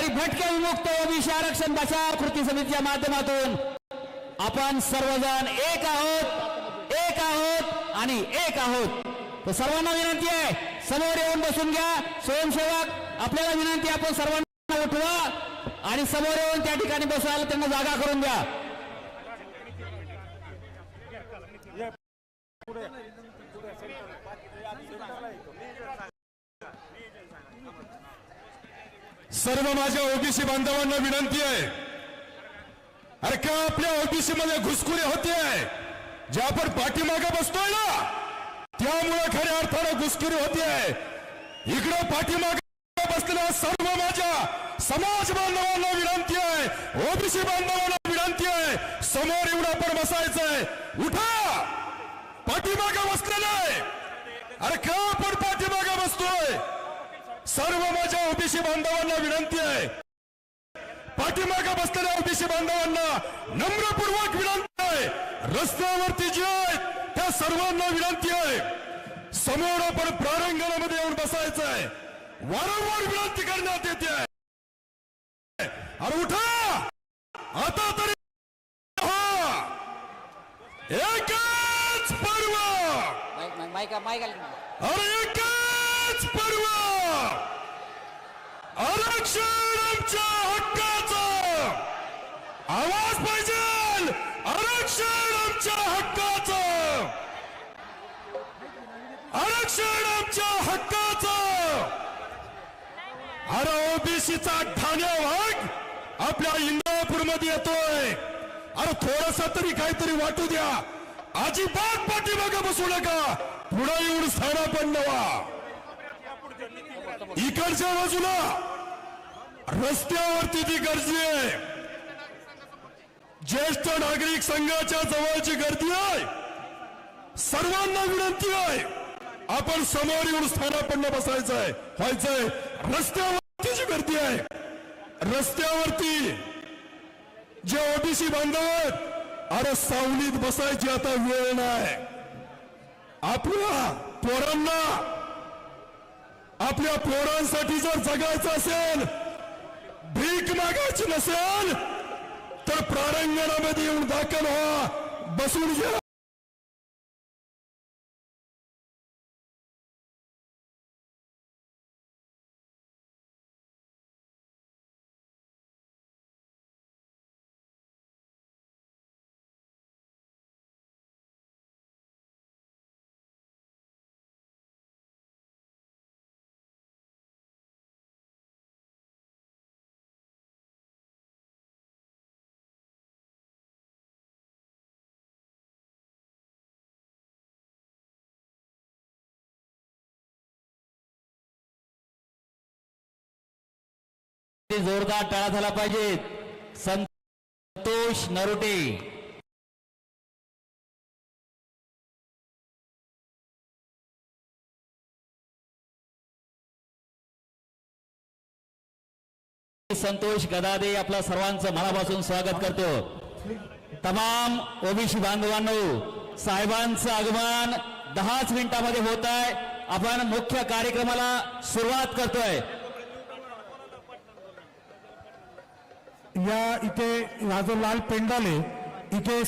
तरी भटके विमुक्त ओबीसी आरक्षण बचाव कृती समितीच्या माध्यमातून. आपण सर्वजण एक आहोत एक आहोत आणि एक आहोत. तर सर्वांना विनंती आहे समोर येऊन बसून घ्या. स्वयंसेवक आपल्याला विनंती आपण सर्वांना उठवा आणि समोर येऊन त्या ठिकाणी बसायला त्यांना जागा करून द्या. सर्व माझ्या ओबीसी बांधवांना विनंती आहे. अरे का आपल्या ओबीसी मध्ये घुसखोरी होते? ज्या आपण पाठीमागे बसतोय ना त्यामुळे खऱ्या अर्थानं घुसखोरी होते. इकडे पाठीमागे बसलेल्या सर्व माझ्या समाज बांधवांना विनंती आहे ओबीसी बांधवांना विनंती आहे समोर येऊन आपण बसायचंय. उठा! पाठीमागे बसलेलं आहे. अरे का आपण पाठी सर्व माझ्या ओबीसी बांधवांना विनंती आहे. पाठीमागे बसलेल्या ओबीसी बांधवांना नम्रपूर्वक विनंती आहे. रस्त्यावरती जे आहेत त्या सर्वांना विनंती आहे. समोर आपण प्रारंगणामध्ये येऊन बसायचं आहे. वारंवार विनंती करण्यात येते आहे. अरे उठा! आता तरी हा! एकच पर्व! अरे एकच पर्व! आरक्षण आमच्या हक्काचं. आवाज पाहिजे. आरक्षण आमच्या हक्काचं. आरक्षण आमच्या हक्काचं. अरे ओबीसीचा ठाण्या वाघ आपल्या इंदापूरमध्ये येतोय. अरे थोडासा तरी काहीतरी वाटू द्या. अजिबात पाठीमागे बसू नका. पुढे येऊन स्थाना पण नवा इकडच्या बाजूला. रस्त्यावरती ती गर्दी आहे. ज्येष्ठ नागरिक संघाच्या जवळची गर्दी आहे. सर्वांना विनंती आहे. आपण समोर येऊन स्थानापन्न बसायचं आहे. व्हायचंय. रस्त्यावरती जी गर्दी आहे. रस्त्यावरती जे ओबीसी बांधव आहेत अरे सावलीत बसायची आता वेळ नाही. आपल्या पोरांना आपल्या पोरांसाठी जर जगायचं असेल भीक नसेल तर प्रारंगणामध्ये येऊन दाखल व्हा. बसून घ्या जोरदार टाळा झाला पाहिजे. संतोष नरोटे. संतोष गदादे आपल्या सर्वांचं मनापासून स्वागत करतो. तमाम ओबीसी बांधवांनो साहेबांचं आगमन दहाच मिनिटामध्ये होत आहे. आपण मुख्य कार्यक्रमाला सुरुवात करतोय. या इथे हा जो लाल पेंडाल आहे इथे